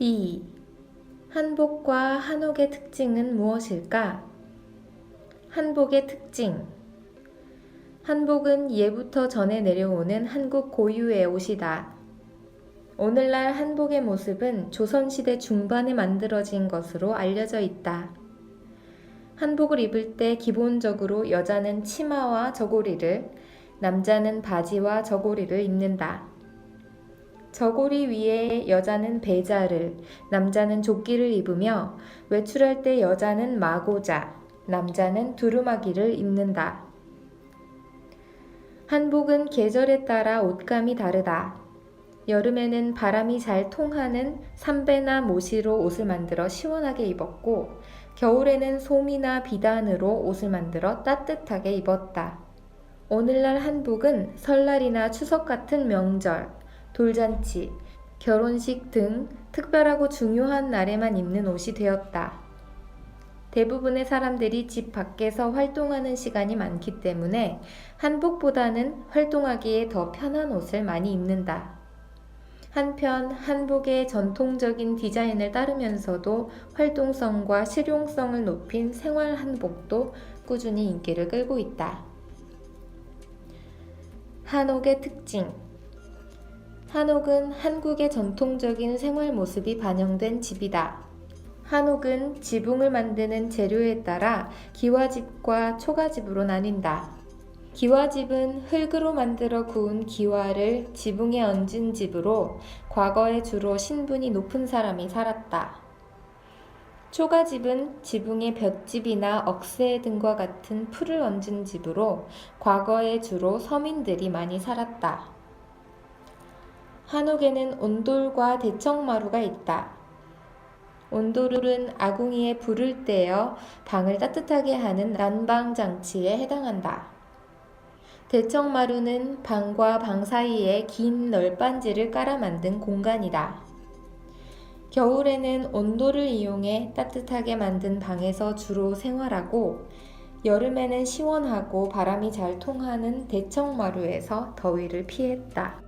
2. 한복과 한옥의 특징은 무엇일까? 한복의 특징. 한복은 예부터 전해 내려오는 한국 고유의 옷이다. 오늘날 한복의 모습은 조선시대 중반에 만들어진 것으로 알려져 있다. 한복을 입을 때 기본적으로 여자는 치마와 저고리를, 남자는 바지와 저고리를 입는다. 저고리 위에 여자는 배자를, 남자는 조끼를 입으며 외출할 때 여자는 마고자, 남자는 두루마기를 입는다. 한복은 계절에 따라 옷감이 다르다. 여름에는 바람이 잘 통하는 삼배나 모시로 옷을 만들어 시원하게 입었고, 겨울에는 솜이나 비단으로 옷을 만들어 따뜻하게 입었다. 오늘날 한복은 설날이나 추석 같은 명절, 돌잔치, 결혼식 등 특별하고 중요한 날에만 입는 옷이 되었다. 대부분의 사람들이 집 밖에서 활동하는 시간이 많기 때문에 한복보다는 활동하기에 더 편한 옷을 많이 입는다. 한편 한복의 전통적인 디자인을 따르면서도 활동성과 실용성을 높인 생활 한복도 꾸준히 인기를 끌고 있다. 한옥의 특징 한옥은 한국의 전통적인 생활 모습이 반영된 집이다. 한옥은 지붕을 만드는 재료에 따라 기와집과 초가집으로 나뉜다. 기와집은 흙으로 만들어 구운 기와를 지붕에 얹은 집으로 과거에 주로 신분이 높은 사람이 살았다. 초가집은 지붕에 볏집이나 억새 등과 같은 풀을 얹은 집으로 과거에 주로 서민들이 많이 살았다. 한옥에는 온돌과 대청마루가 있다. 온돌은 아궁이에 불을 떼어 방을 따뜻하게 하는 난방 장치에 해당한다. 대청마루는 방과 방 사이에 긴 널빤지를 깔아 만든 공간이다. 겨울에는 온돌을 이용해 따뜻하게 만든 방에서 주로 생활하고 여름에는 시원하고 바람이 잘 통하는 대청마루에서 더위를 피했다.